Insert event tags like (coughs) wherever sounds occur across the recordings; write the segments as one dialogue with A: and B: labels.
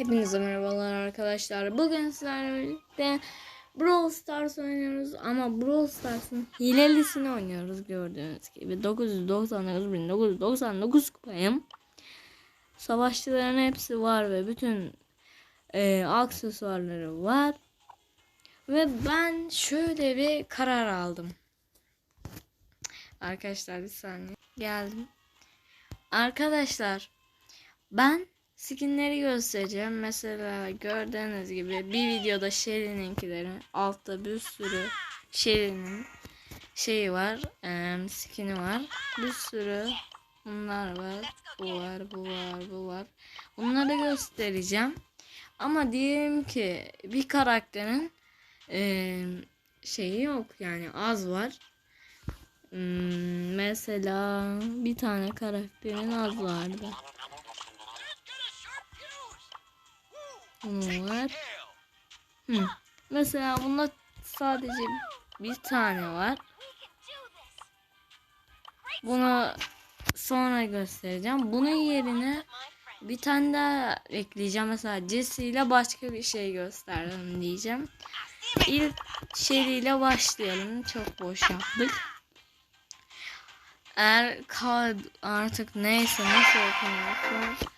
A: Hepinize merhabalar arkadaşlar. Bugün sizlerle birlikte Brawl Stars oynuyoruz ama Brawl Stars'ın hilelisini oynuyoruz gördüğünüz gibi. 999.999 kupayım. Savaşçıların hepsi var ve bütün e, aksesuarları var. Ve ben şöyle bir karar aldım. Arkadaşlar bir saniye. Geldim. Arkadaşlar ben skinleri göstereceğim. Mesela gördüğünüz gibi bir videoda Shelly'ninkileri altta bir sürü Shelly'nin şeyi var. eee, skin'i var. Bir sürü bunlar var. Bu var, bu var, bu var. Bunları göstereceğim. Ama diyelim ki bir karakterin eee, şeyi yok yani az var. Hmm, mesela bir tane karakterin az vardı. Bunun var. Hı. Mesela bunda sadece bir tane var. Bunu sonra göstereceğim. Bunun yerine bir tane daha ekleyeceğim. Mesela Jesse ile başka bir şey gösterdim diyeceğim. İlk Shelly ile başlayalım. Çok boş yaptık. Eğer kad artık neyse nasıl okunuyorsa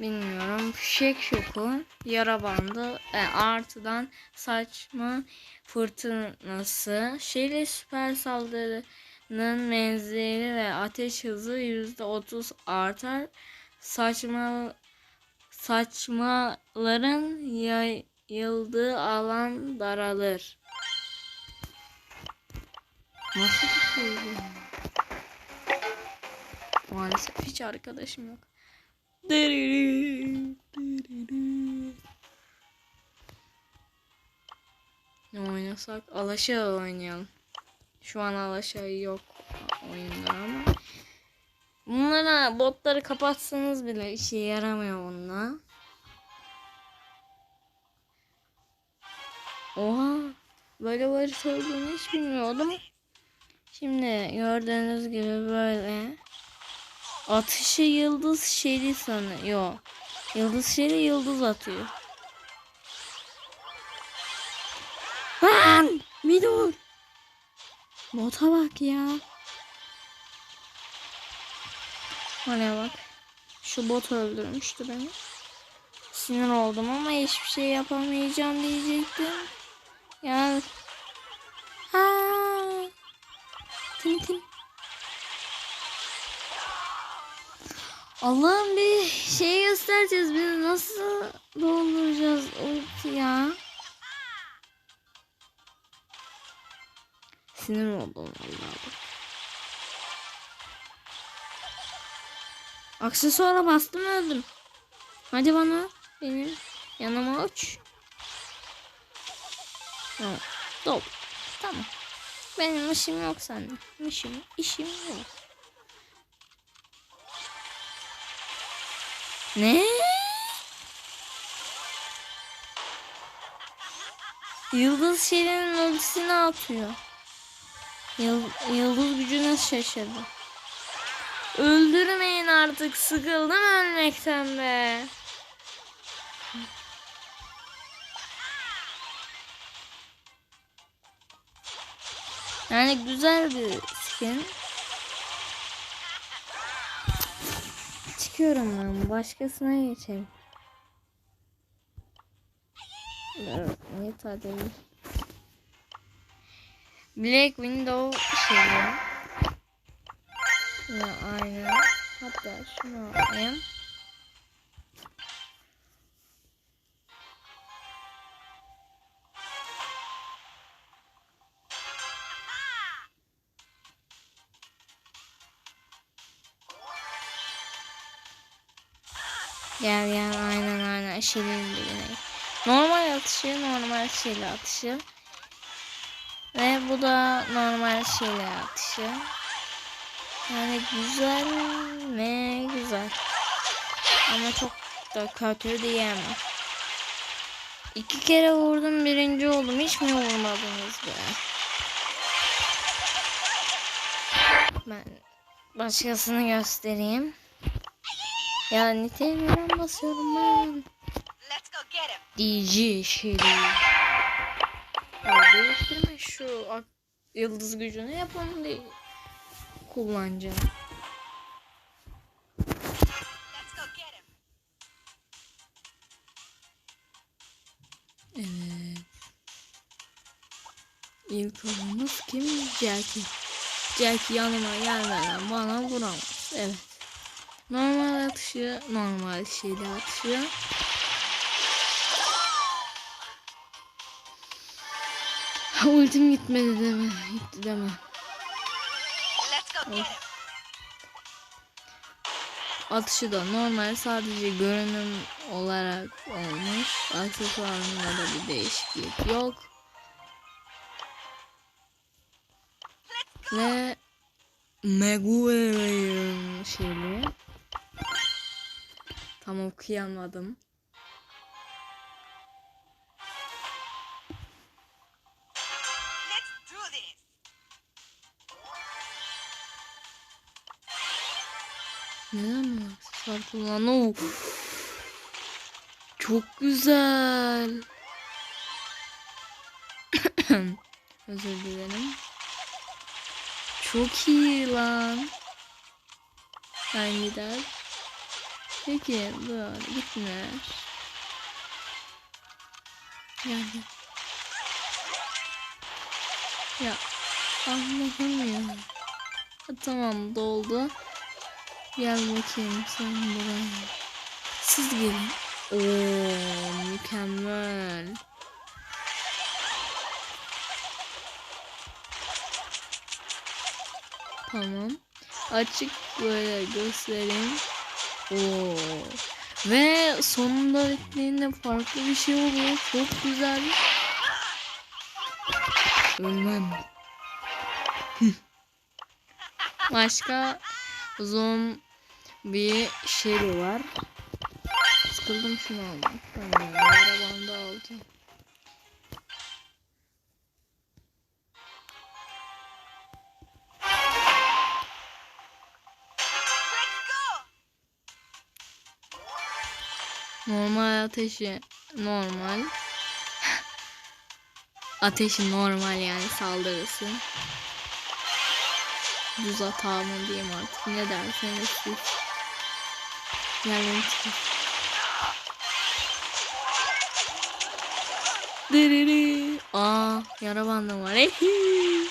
A: bilmiyorum. Fişek şoku, yara bandı, e, artıdan saçma fırtınası, şeyle süper saldırının menzili ve ateş hızı yüzde otuz artar. Saçma saçmaların yayıldığı alan daralır. Nasıl bir şey bu? Maalesef hiç arkadaşım yok. Ne oynasak? Alaşağı oynayalım. Şu an Alaşağı yok oyunda ama. Bunlara botları kapatsanız bile işe yaramıyor bununla. Oha. Böyle varita olduğunu hiç bilmiyordum. Şimdi gördüğünüz gibi böyle. Atışı yıldız şeri sanıyor. Yıldız şeri yıldız atıyor. Lan! Bir dur. Bota bak ya. Bana bak. Şu bot öldürmüştü beni. Sinir oldum ama hiçbir şey yapamayacağım diyecektim. Ya. Ha. Tim tim. Allah'ım bir şey göstereceğiz. Biz nasıl dolduracağız ulti ya? Sinir oldum vallahi. Aksesuara bastım öldüm. Hadi bana benim yanıma uç. Tamam. Dol. Tamam. Benim işim yok sende. İşim, işim yok. Ne? Yıldız Şirin'in ultisini atıyor. Yıl, yıldız gücüne şaşırdı. Öldürmeyin artık. Sıkıldım ölmekten be. Yani güzel bir skin. Çıkıyorum ben. Başkasına geçelim. Yeter değil. Black Window şeyi. Ya aynen. Hatta şunu alayım. Şeylerin dibine. Normal atışı normal şeyle atışı. Ve bu da normal şeyle atışı. Yani güzel mi güzel. Ama çok da kötü diyemem. İki kere vurdum birinci oldum. Hiç mi vurmadınız be? Ben başkasını göstereyim. Ya niteliğine basıyorum ben. Şeri. Ya değiştirme şu yıldız gücünü yapalım değil. Kullanacağım. Evet. İlk adamımız kim? Jackie. Jackie yanıma gelmeden bana vuramaz. Evet. Normal atışı, normal şeyle atışı. Ultim gitmedi deme. Gitti deme.
B: Him.
A: Atışı da normal sadece görünüm olarak olmuş. Aksesuarında da bir değişiklik yok. Ve Maguire'ın şeyi. Tam okuyamadım. Neden aksesuar kullanıyor? Çok güzel. (coughs) Özür dilerim. Çok iyi lan. Ben gider. Peki dur gitme. Yani. Ya Allah'ım ya. Ha, tamam doldu. Gel bakayım sen buraya. Siz gelin. Oo mükemmel. Tamam. Açık böyle göstereyim. Oo. Ve sonunda bittiğinde farklı bir şey oluyor. Çok güzel. Ölmem. Başka uzun bir şey var. Sıkıldım şunu almak. Tamam. Arabamda alacağım.
B: Let's go.
A: Normal ateşi normal. (laughs) ateşi normal yani saldırısı. Düz hata mı diyeyim artık ne derseniz siz. Yani Diriri. Aa yara bandım var. Ehi.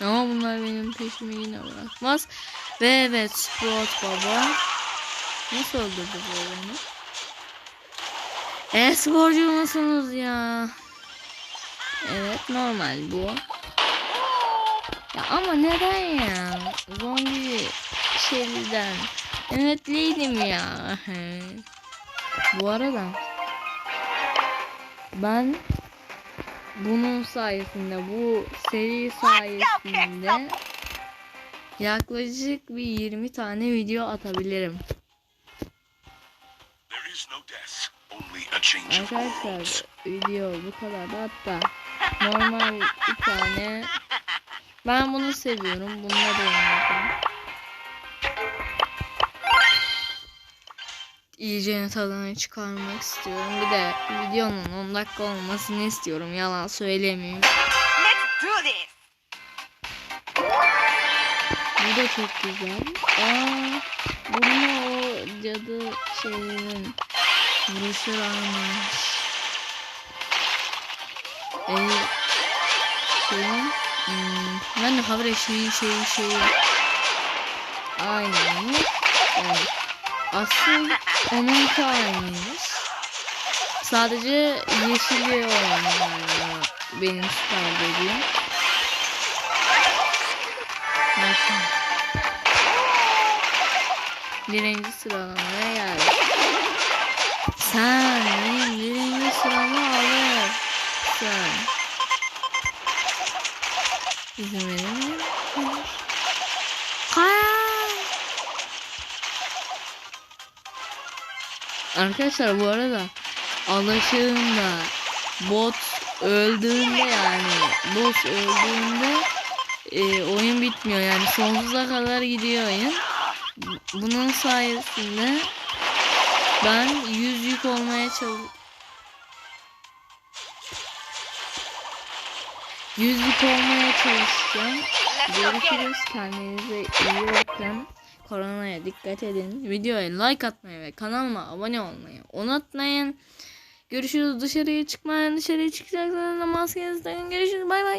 A: Ama bunlar benim peşimi yine bırakmaz. Ve evet Sprout baba. Nasıl öldürdü bu olanı? E sporcu musunuz ya? Evet normal bu. Ya ama neden ya? Zombi şeyden. Emetliydim ya. bu arada ben bunun sayesinde bu seri sayesinde yaklaşık bir 20 tane video atabilirim. Arkadaşlar video bu kadar da hatta normal bir tane ben bunu seviyorum bununla da oynadım İyice tadını çıkarmak istiyorum. Bir de videonun 10 dakika olmasını istiyorum. Yalan söylemeyeyim.
B: Let's do this.
A: bu da çok güzel. Aa bununla o cadı şeylerin vuruşu varmış. Ee, şeyin hmm, ben de habire şeyi şeyi şeyi. Aynı yani asıl onunki aynıymış sadece yeşili olan yani benim süper dediğim. Bakın. birinci sıralamaya geldi sen benim birinci sıramı alırsın. İzin verir Arkadaşlar bu arada alışığında bot öldüğünde yani boss öldüğünde e, oyun bitmiyor yani sonsuza kadar gidiyor oyun. Bunun sayesinde Ben 100 yük olmaya çalış 100 yük olmaya çalışacağım. Görüşürüz. Kendinize iyi bakın. Koronaya dikkat edin. Videoya like atmayı ve kanalıma abone olmayı unutmayın. Görüşürüz. Dışarıya çıkmayın. Dışarıya çıkacaksanız da maskenizi takın. Görüşürüz. Bay bay.